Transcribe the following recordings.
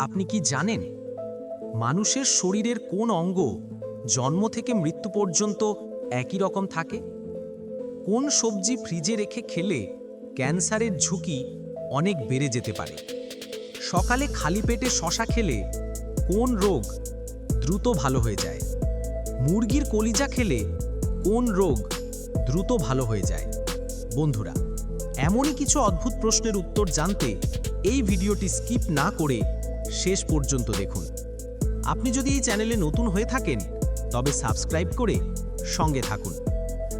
আপনি কি জানেন? মানুষের শরীরের কোন অঙ্গ জন্ম থেকে মৃত্যু পর্যন্ত একই রকম থাকে? কোন সবজি ফ্রিজে রেখে খেলে ক্যান্সারের ঝুঁকি অনেক বেড়ে যেতে পারে? সকালে খালি পেটে শশা খেলে কোন রোগ দ্রুত ভালো হয়ে যায়? মুরগির কলিজা খেলে কোন রোগ দ্রুত ভালো হয়ে যায়? বন্ধুরা, এমনই কিছু অদ্ভুত প্রশ্নের উত্তর জানতে এই ভিডিওটি স্কিপ না করে শেষ পর্যন্ত দেখুন। আপনি যদি এই চ্যানেলে নতুন হয়ে থাকেন, তবে সাবস্ক্রাইব করে সঙ্গে থাকুন।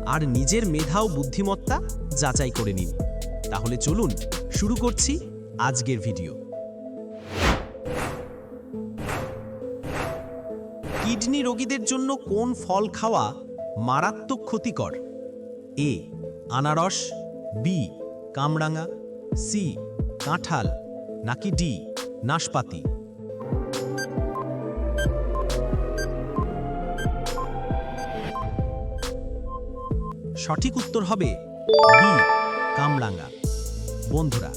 আর নিজের মেধা ও বুদ্ধিমত্তা যাচাই করে নিন। তাহলে চলুন শুরু করছি আজকের ভিডিও। কিডনি রোগীদের জন্য কোন ফল খাওয়া মারাত্মক ক্ষতিকর? এ, আনারস, বি, কামরাঙা, সি, কাঁঠাল, নাকি ডি নাশপাতি। সঠিক উত্তর হবে বি কামরাঙা বন্ধুরা,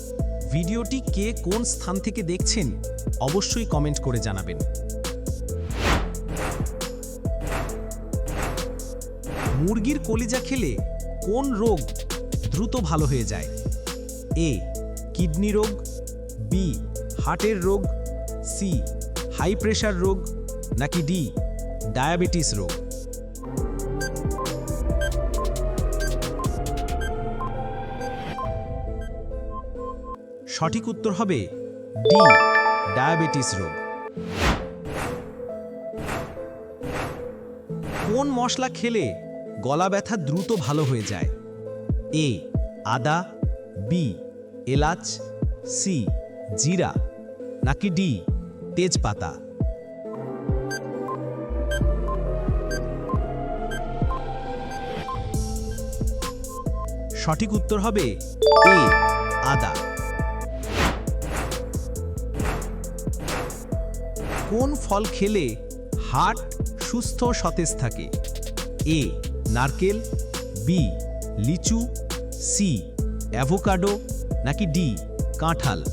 ভিডিওটি কে কোন স্থান থেকে দেখছেন অবশ্যই কমেন্ট করে জানাবেন। মুরগির কলিজা খেলে কোন রোগ দ্রুত ভালো হয়ে যায়? এ, কিডনি রোগ, বি হার্টের রোগ সি হাই প্রেশার রোগ, নাকি ডি ডায়াবেটিস রোগ? সঠিক উত্তর হবে ডি ডায়াবেটিস রোগ। কোন মশলা খেলে গলা ব্যথা দ্রুত ভালো হয়ে যায়? এ আদা বি এলাচ সি জিরা। নাকি ডি? তেজপাতা। সঠিক উত্তর হবে এ, আদা। কোন ফল খেলে হার্ট সুস্থ সতেজ থাকে? এ, নারকেল, বি, লিচু, সি, অ্যাভোকাডো নাকি ডি, কাঁঠাল?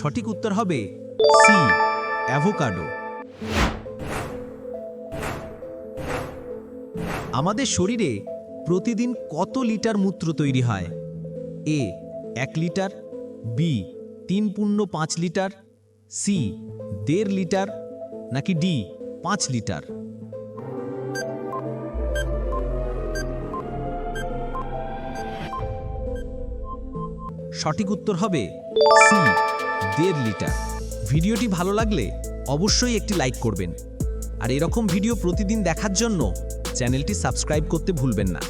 সঠিক উত্তর হবে সি, অ্যাভোকাডো। আমাদের শরীরে প্রতিদিন কত লিটার মূত্র তৈরি হয়? এ, এক লিটার, বি, তিন পূর্ণ পাঁচ লিটার, সি, দেড় লিটার, নাকি ডি, পাঁচ লিটার? সঠিক উত্তর হবে সি দেড় লিটার। ভিডিওটি ভালো লাগলে অবশ্যই একটি লাইক করবেন। আর এরকম ভিডিও প্রতিদিন দেখার জন্য চ্যানেলটি সাবস্ক্রাইব করতে ভুলবেন না।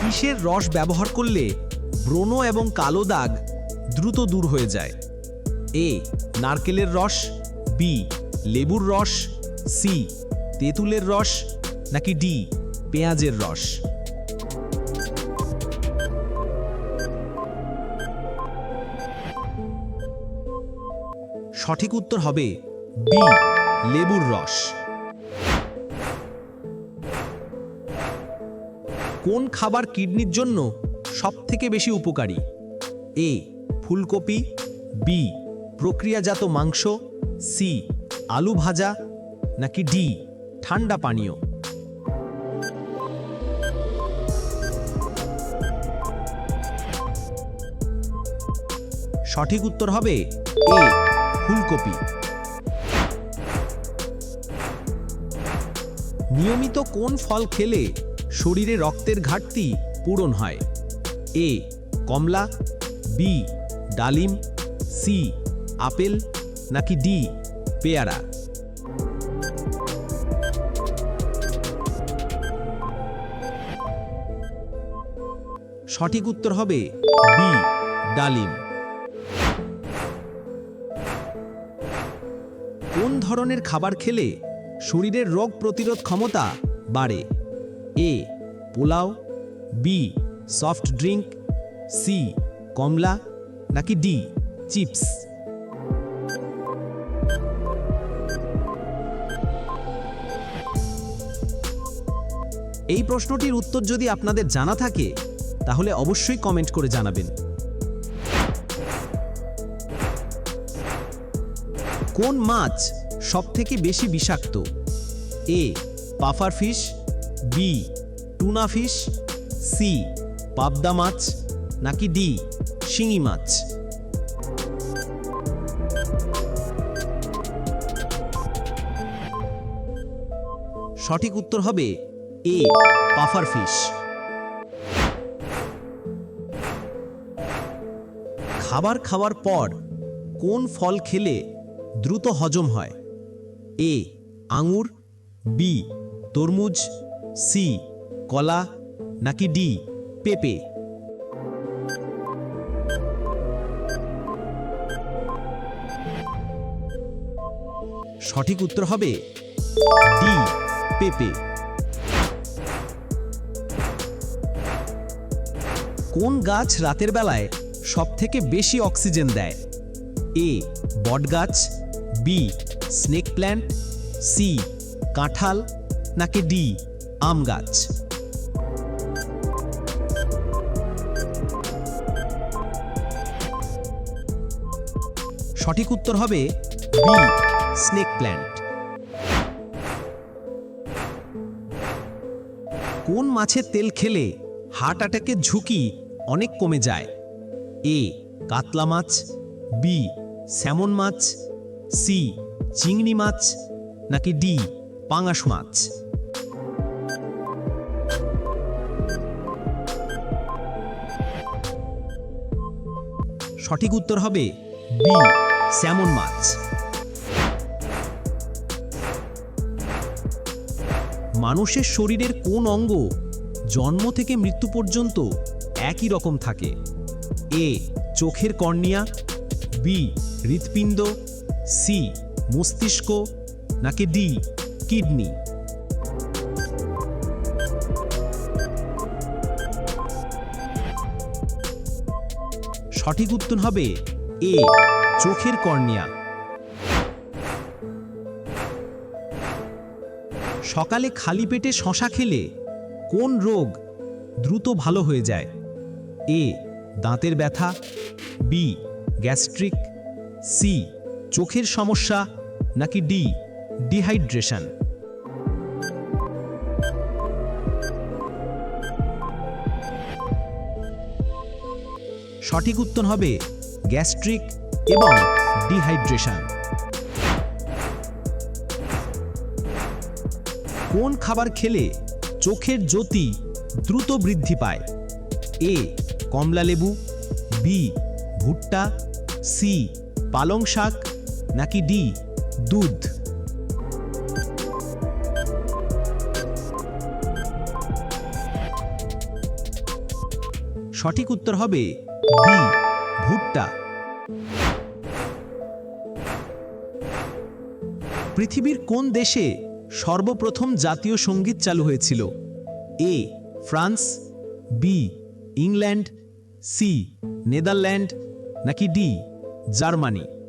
কিসের রস ব্যবহার করলে ব্রণ এবং কালো দাগ দ্রুত দূর হয়ে যায়? এ, নারকেলের রস, বি, লেবুর রস, সি, তেঁতুলের রস, নাকি ডি, পেঁয়াজের রস? সঠিক উত্তর হবে বি, লেবুর রস। কোন খাবার কিডনির জন্য সবথেকে বেশি উপকারী? এ, ফুলকপি, বি, প্রক্রিয়াজাত মাংস, সি, আলু ভাজা, নাকি ডি, ঠান্ডা পানীয়? সঠিক উত্তর হবে এ ফুলকপি। নিয়মিত কোন ফল খেলে শরীরে রক্তের ঘাটতি পূরণ হয়? এ, কমলা, বি, ডালিম, সি, আপেল, নাকি ডি, পেয়ারা? সঠিক উত্তর হবে বি, ডালিম। ধরনের খাবার খেলে শরীরের রোগ প্রতিরোধ ক্ষমতা বাড়ে। A, pulao, B, soft drink C, কমলা, নাকি ডি, চিপস। এই প্রশ্নটির উত্তর যদি আপনাদের জানা থাকে, তাহলে অবশ্যই কমেন্ট করে জানাবেন। কোন মাছ সবথেকে বেশি বিষাক্ত? A, puffer fish, B, tuna fish, C, পাবদা মাছ, নাকি ডি, শিঙি মাছ? সঠিক উত্তর হবে এ, পাফার ফিশ। খাবার খাওয়ার পর কোন ফল খেলে দ্রুত হজম হয়? এ, আঙুর, বি, তরমুজ, সি, কলা, নাকি ডি, পেঁপে। সঠিক উত্তর হবে ডি, পেঁপে। কোন গাছ রাতের বেলায় সবথেকে বেশি অক্সিজেন দেয়? এ, বটগাছ, বি স্নেক প্ল্যান্ট, সি, কাঁঠাল, নাকি ডি, আম গাছ? সঠিক উত্তর হবে বি, স্নেক প্ল্যান্ট। কোন মাছের তেল খেলে হার্ট অ্যাটাকের ঝুঁকি অনেক কমে যায়? এ, কাতলা মাছ, বি, স্যামন মাছ, সি চিংড়ি মাছ নাকি ডি পাঙাশ মাছ। সঠিক উত্তর হবে বি, স্যামন মাছ। মানুষের শরীরের কোন অঙ্গ জন্ম থেকে মৃত্যু পর্যন্ত একই রকম থাকে? এ, চোখের কর্নিয়া, বি, হৃৎপিণ্ড, সি মস্তিষ্ক নাকি ডি, কিডনি? সঠিক উত্তর হবে এ, চোখের কর্নিয়া। সকালে খালি পেটে শশা খেলে কোন রোগ দ্রুত ভালো হয়ে যায়? এ, দাঁতের ব্যথা, বি, গ্যাস্ট্রিক, সি চোখের সমস্যা নাকি ডি? ডিহাইড্রেশন। সঠিক উত্তর হবে গ্যাস্ট্রিক এবং ডিহাইড্রেশন। কোন খাবার খেলে চোখের জ্যোতি দ্রুত বৃদ্ধি পায়? এ কমলা লেবু বি, ভুট্টা, সি পালং শাক নাকি ডি? দুধ। সঠিক উত্তর হবে বি, ভুট্টা। পৃথিবীর কোন দেশে সর্বপ্রথম জাতীয় সংগীত চালু হয়েছিল? A, France, B, England, C, Netherland, নাকি ডি, জার্মানি?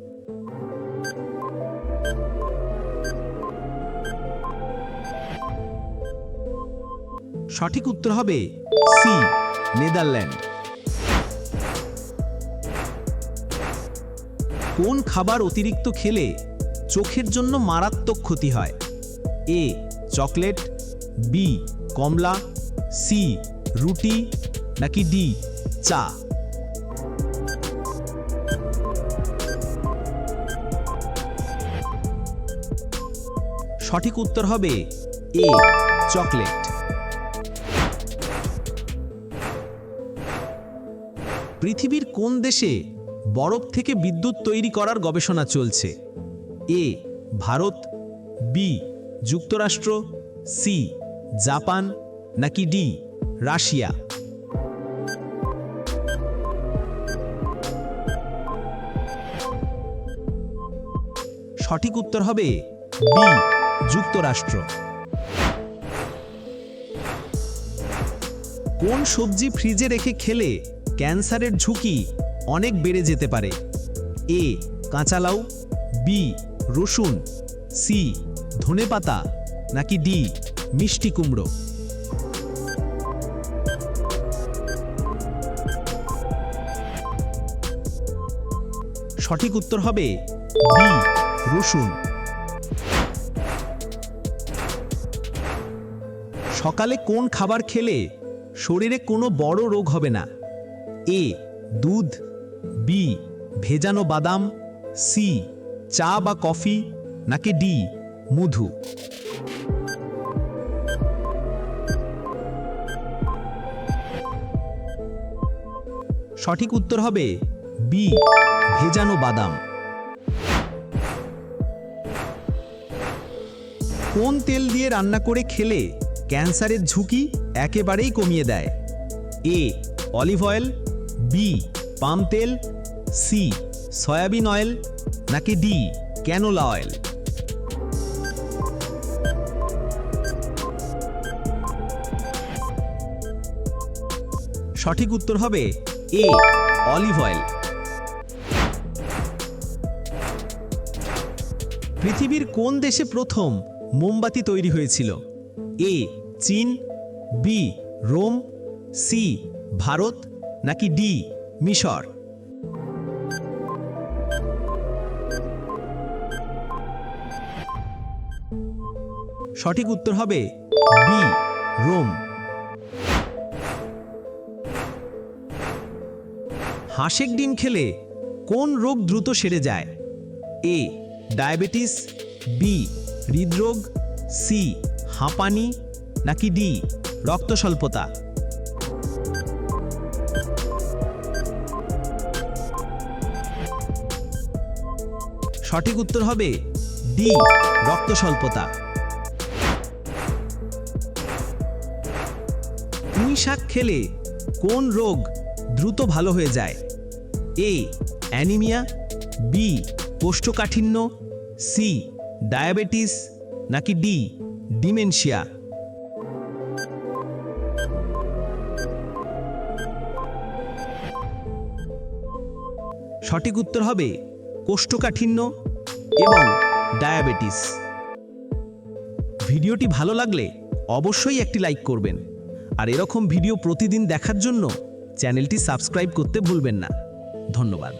সঠিক উত্তর হবে সি, নেদারল্যান্ড। কোন খাবার অতিরিক্ত খেলে চোখের জন্য মারাত্মক ক্ষতি হয়? এ, চকলেট, বি, কমলা, সি, রুটি, নাকি ডি, চা? সঠিক উত্তর হবে এ, চকলেট। পৃথিবীর কোন দেশে বরফ থেকে বিদ্যুৎ তৈরি করার গবেষণা চলছে? এ, ভারত, বি, যুক্তরাষ্ট্র, সি, জাপান, নাকি ডি, রাশিয়া? সঠিক উত্তর হবে বি, যুক্তরাষ্ট্র। কোন সবজি ফ্রিজে রেখে খেলে ক্যান্সারের ঝুঁকি অনেক বেড়ে যেতে পারে। এ, কাঁচা লাউ, বি, রসুন, সি, ধনেপাতা, নাকি ডি, মিষ্টি কুমড়ো। সঠিক উত্তর হবে বি, রসুন। সকালে কোন খাবার খেলে শরীরে কোনো বড় রোগ হবে না? এ, দুধ, বি, ভেজানো বাদাম, সি, চা বা কফি, নাকি ডি, মধু? সঠিক উত্তর হবে বি, ভেজানো বাদাম। কোন তেল দিয়ে রান্না করে খেলে ক্যান্সারের ঝুঁকি একেবারেই কমিয়ে দেয়? A, olive oil B palm তেল সি সয়াবিন অয়েল নাকি ডি ক্যানোলা অয়েল সঠিক উত্তর হবে এ অলিভ অয়েল পৃথিবীর কোন দেশে প্রথম মোমবাতি তৈরি হয়েছিল? এ চীন বি রোম সি ভারত নাকি ডি, মিশর? সঠিক উত্তর হবে বি রোম। হাঁসেক ডিম খেলে কোন রোগ দ্রুত সেরে যায়? এ, ডায়াবেটিস, বি, হৃদরোগ, সি, হাঁপানি, নাকি ডি রক্ত সঠিক উত্তর হবে ডি, রক্ত স্বল্পতা। পুঁই শাক খেলে কোন রোগ দ্রুত ভালো হয়ে যায়? এ, অ্যানিমিয়া, বি, কোষ্ঠকাঠিন্য, সি, ডায়াবেটিস, নাকি ডি, ডিমেনশিয়া? সঠিক উত্তর হবে কোষ্ঠকাঠিন্য এবং ডায়াবেটিস। ভিডিওটি ভালো লাগলে অবশ্যই একটি লাইক করবেন। আর এরকম ভিডিও প্রতিদিন দেখার জন্য চ্যানেলটি সাবস্ক্রাইব করতে ভুলবেন না। ধন্যবাদ।